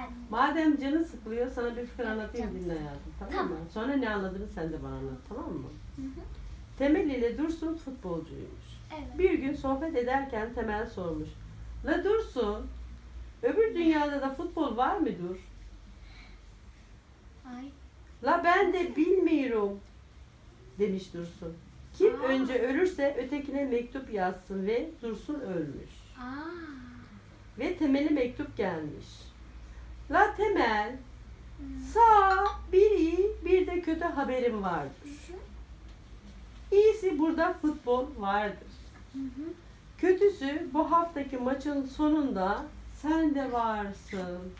Ben. Madem canın sıkılıyor sana bir fıkra anlatayım dinle hayatım tamam, Tamam. mı? Sonra ne anladığını sen de bana anlat tamam mı? Hı hı. Temel ile Dursun futbolcuymuş. Evet. Bir gün sohbet ederken Temel sormuş. La Dursun, öbür dünyada da futbol var mıdır? Ay. La ben de bilmiyorum demiş Dursun. Kim Aa. önce ölürse ötekine mektup yazsın ve Dursun ölmüş. Aa. Ve Temel'e mektup gelmiş. La Temel, sağ bir iyi bir de kötü haberim vardır. İyisi burada futbol vardır. Kötüsü bu haftaki maçın sonunda sen de varsın.